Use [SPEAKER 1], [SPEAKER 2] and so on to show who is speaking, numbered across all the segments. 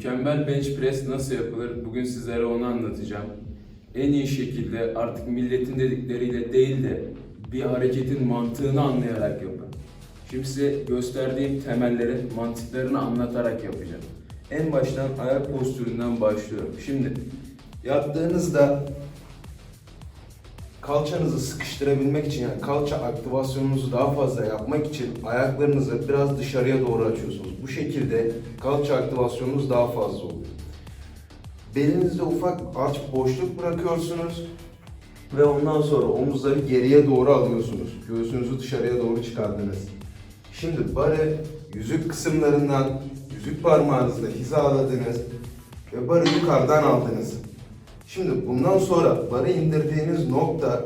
[SPEAKER 1] Mükemmel bench press nasıl yapılır? Bugün sizlere onu anlatacağım. En iyi şekilde artık milletin dedikleriyle değil de bir hareketin mantığını anlayarak yapın. Şimdi size gösterdiğim temelleri, mantıklarını anlatarak yapacağım. En baştan ayak postüründen başlıyorum. Şimdi
[SPEAKER 2] Yattığınızda kalçanızı sıkıştırabilmek için yani kalça aktivasyonunuzu daha fazla yapmak için ayaklarınızı biraz dışarıya doğru açıyorsunuz. Bu şekilde kalça aktivasyonunuz daha fazla oluyor. Belinizde ufak arç boşluk bırakıyorsunuz ve ondan sonra omuzları geriye doğru alıyorsunuz. Göğsünüzü dışarıya doğru çıkardınız. Şimdi barı yüzük kısımlarından yüzük parmağınızla hizaladınız ve barı yukarıdan aldınız. Şimdi bundan sonra barı indirdiğiniz nokta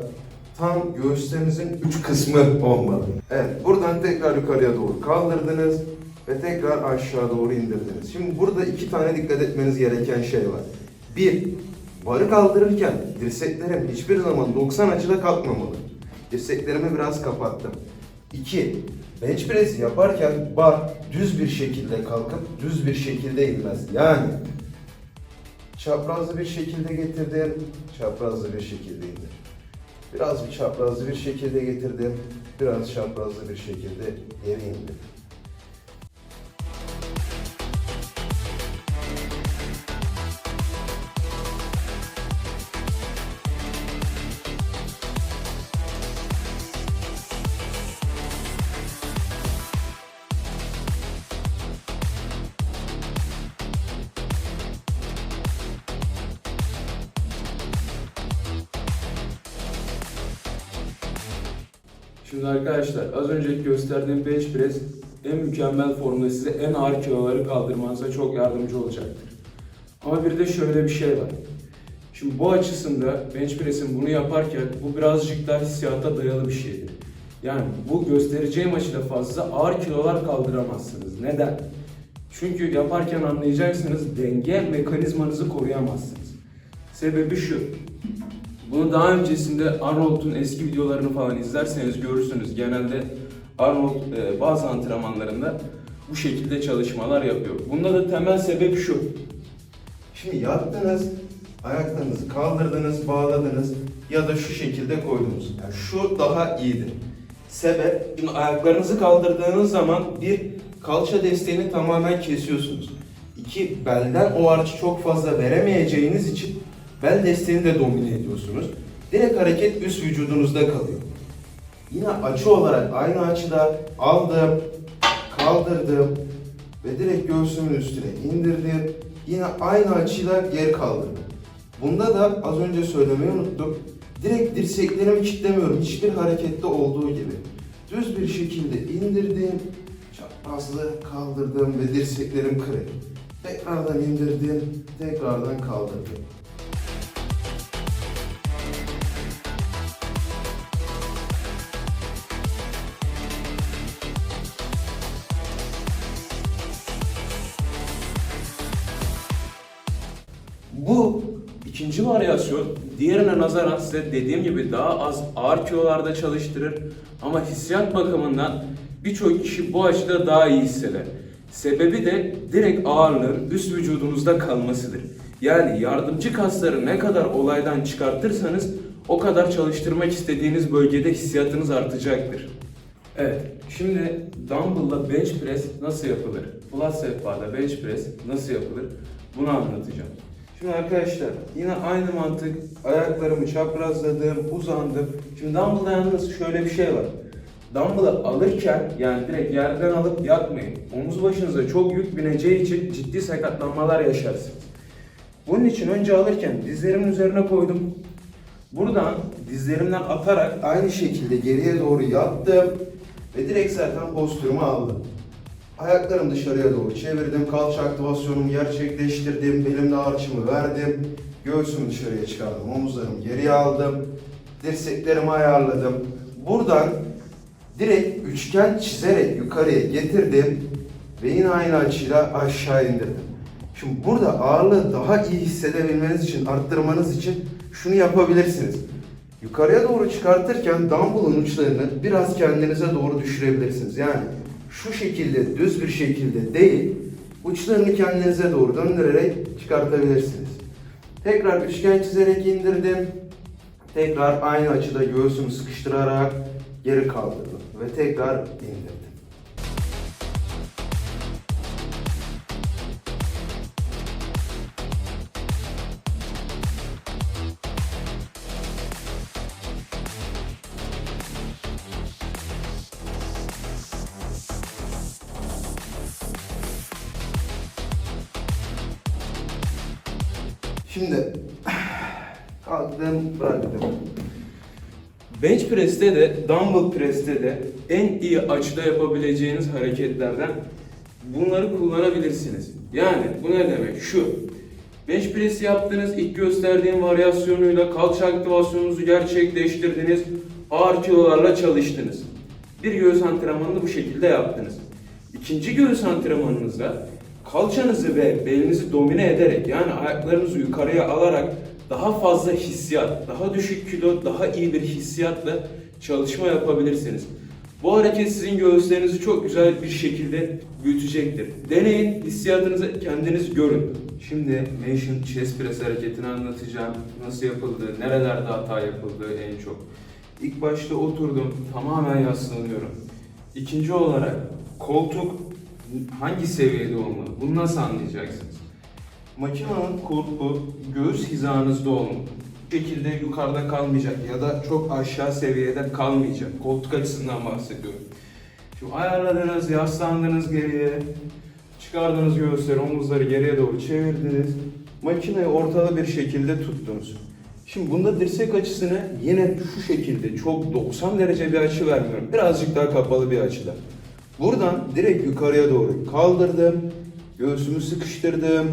[SPEAKER 2] tam göğüslerinizin üç kısmı olmalı. Evet, buradan tekrar yukarıya doğru kaldırdınız ve tekrar aşağı doğru indirdiniz. Şimdi burada iki tane dikkat etmeniz gereken şey var. Bir, barı kaldırırken dirseklerim hiçbir zaman 90 açıda kalkmamalı. Dirseklerimi biraz kapattım. İki, bench press yaparken bar düz bir şekilde kalkıp düz bir şekilde inmez. Yani çaprazlı bir şekilde getirdim, çaprazlı bir şekilde indir. Biraz bir çaprazlı bir şekilde getirdim, biraz çaprazlı bir şekilde geri indir.
[SPEAKER 1] Şimdi arkadaşlar az önceki gösterdiğim bench press en mükemmel formda size en ağır kiloları kaldırmanıza çok yardımcı olacaktır. Ama bir de şöyle bir şey var. Şimdi bu açısında bench press'in bunu yaparken bu birazcık daha hissiyata dayalı bir şeydir. Yani bu göstereceğim açıda fazla ağır kilolar kaldıramazsınız. Neden? Çünkü yaparken anlayacaksınız denge mekanizmanızı koruyamazsınız. Sebebi şu. Bunu daha öncesinde Arnold'un eski videolarını falan izlerseniz görürsünüz. Genelde Arnold e, bazı antrenmanlarında bu şekilde çalışmalar yapıyor. Bunda da temel sebep şu.
[SPEAKER 2] Şimdi yattınız, ayaklarınızı kaldırdınız, bağladınız ya da şu şekilde koydunuz. Yani şu daha iyidir. Sebep,
[SPEAKER 1] Şimdi ayaklarınızı kaldırdığınız zaman bir kalça desteğini tamamen kesiyorsunuz.
[SPEAKER 2] iki belden o arçı çok fazla veremeyeceğiniz için bel desteğini de domine ediyorsunuz. Direkt hareket üst vücudunuzda kalıyor. Yine açı olarak aynı açıda aldım, kaldırdım ve direkt göğsümün üstüne indirdim. Yine aynı açıyla geri kaldırdım. Bunda da az önce söylemeyi unuttum. Direkt dirseklerimi kilitlemiyorum hiçbir harekette olduğu gibi. Düz bir şekilde indirdim, çaprazlı kaldırdım ve dirseklerim kırık. Tekrardan indirdim, tekrardan kaldırdım.
[SPEAKER 1] İkinci varyasyon diğerine nazaran size dediğim gibi daha az ağır kilolarda çalıştırır ama hissiyat bakımından birçok kişi bu açıda daha iyi hisseder. Sebebi de direkt ağırlığın üst vücudunuzda kalmasıdır. Yani yardımcı kasları ne kadar olaydan çıkartırsanız o kadar çalıştırmak istediğiniz bölgede hissiyatınız artacaktır. Evet, şimdi dumbbell'la bench press nasıl yapılır? Flat sehpada bench press nasıl yapılır? Bunu anlatacağım. Şimdi arkadaşlar yine aynı mantık. Ayaklarımı çaprazladım, uzandım. Şimdi dumbbell'da yalnız şöyle bir şey var. Dumbbell'ı alırken yani direkt yerden alıp yatmayın. Omuz başınıza çok yük bineceği için ciddi sakatlanmalar yaşarsınız. Bunun için önce alırken dizlerimin üzerine koydum. Buradan dizlerimden atarak
[SPEAKER 2] Aynı şekilde geriye doğru yattım ve direkt zaten postürümü aldım. Ayaklarımı dışarıya doğru çevirdim, kalça aktivasyonumu gerçekleştirdim, belimde arçımı verdim, göğsümü dışarıya çıkardım, omuzlarımı geriye aldım, dirseklerimi ayarladım. Buradan direkt üçgen çizerek yukarıya getirdim ve yine aynı açıyla aşağı indirdim. Şimdi burada ağırlığı daha iyi hissedebilmeniz için, arttırmanız için şunu yapabilirsiniz. Yukarıya doğru çıkartırken dumbbell'ın uçlarını biraz kendinize doğru düşürebilirsiniz. Yani şu şekilde düz bir şekilde değil, Uçlarını kendinize doğru döndürerek çıkartabilirsiniz. Tekrar üçgen çizerek indirdim. Tekrar aynı açıda göğsümü sıkıştırarak geri kaldırdım ve tekrar indirdim. Şimdi kalktım, bıraktım.
[SPEAKER 1] Bench press'te de, dumbbell press'te de en iyi açıda yapabileceğiniz hareketlerden bunları kullanabilirsiniz. Yani bu ne demek? Şu. Bench press yaptınız, ilk gösterdiğim varyasyonuyla kalça aktivasyonunuzu gerçekleştirdiniz, ağır kilolarla çalıştınız. Bir göğüs antrenmanını bu şekilde yaptınız. İkinci göğüs antrenmanınızda kalçanızı ve belinizi domine ederek yani ayaklarınızı yukarıya alarak daha fazla hissiyat, daha düşük kilo, daha iyi bir hissiyatla çalışma yapabilirsiniz. Bu hareket sizin göğüslerinizi çok güzel bir şekilde büyütecektir. Deneyin, hissiyatınızı kendiniz görün.
[SPEAKER 2] Şimdi Nation Chest Press hareketini anlatacağım. Nasıl yapıldığı, nerelerde hata yapıldığı en çok. İlk başta oturdum, tamamen yaslanıyorum. İkinci olarak koltuk hangi seviyede olmalı? Bunu nasıl anlayacaksınız? Makinenin kulpu göğüs hizanızda olmalı. Bu şekilde yukarıda kalmayacak ya da çok aşağı seviyede kalmayacak. Koltuk açısından bahsediyorum. Şimdi ayarladınız, yaslandınız geriye, çıkardınız göğüsleri, omuzları geriye doğru çevirdiniz. Makineyi ortada bir şekilde tuttunuz. Şimdi bunda dirsek açısını yine şu şekilde çok 90 derece bir açı vermiyorum. Birazcık daha kapalı bir açıda. Buradan direkt yukarıya doğru kaldırdım. Göğsümü sıkıştırdım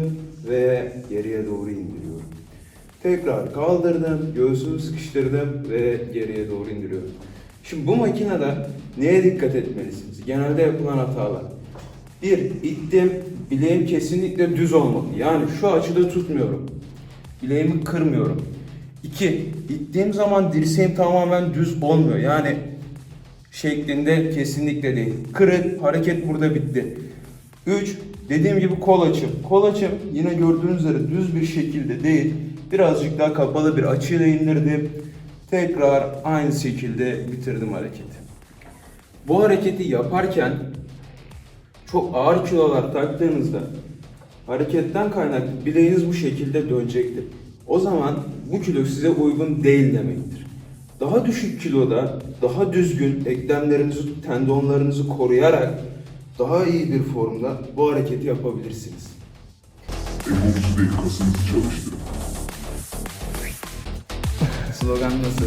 [SPEAKER 2] ve geriye doğru indiriyorum. Tekrar kaldırdım, göğsümü sıkıştırdım ve geriye doğru indiriyorum. Şimdi bu makinede neye dikkat etmelisiniz? Genelde yapılan hatalar. Bir, ittim, bileğim kesinlikle düz olmalı. Yani şu açıda tutmuyorum. Bileğimi kırmıyorum. İki, ittiğim zaman dirseğim tamamen düz olmuyor. Yani şeklinde kesinlikle değil. Kırık, hareket burada bitti. 3. Dediğim gibi kol açım. Kol açım yine gördüğünüz üzere düz bir şekilde değil. Birazcık daha kapalı bir açıyla indirdim. Tekrar aynı şekilde bitirdim hareketi. Bu hareketi yaparken çok ağır kilolar taktığınızda hareketten kaynaklı bileğiniz bu şekilde dönecektir. O zaman bu kilo size uygun değil demektir. Daha düşük kiloda, daha düzgün eklemlerinizi, tendonlarınızı koruyarak daha iyi bir formda bu hareketi yapabilirsiniz.
[SPEAKER 3] Egomuzu değil kasımızı çalıştırın.
[SPEAKER 2] Slogan nasıl?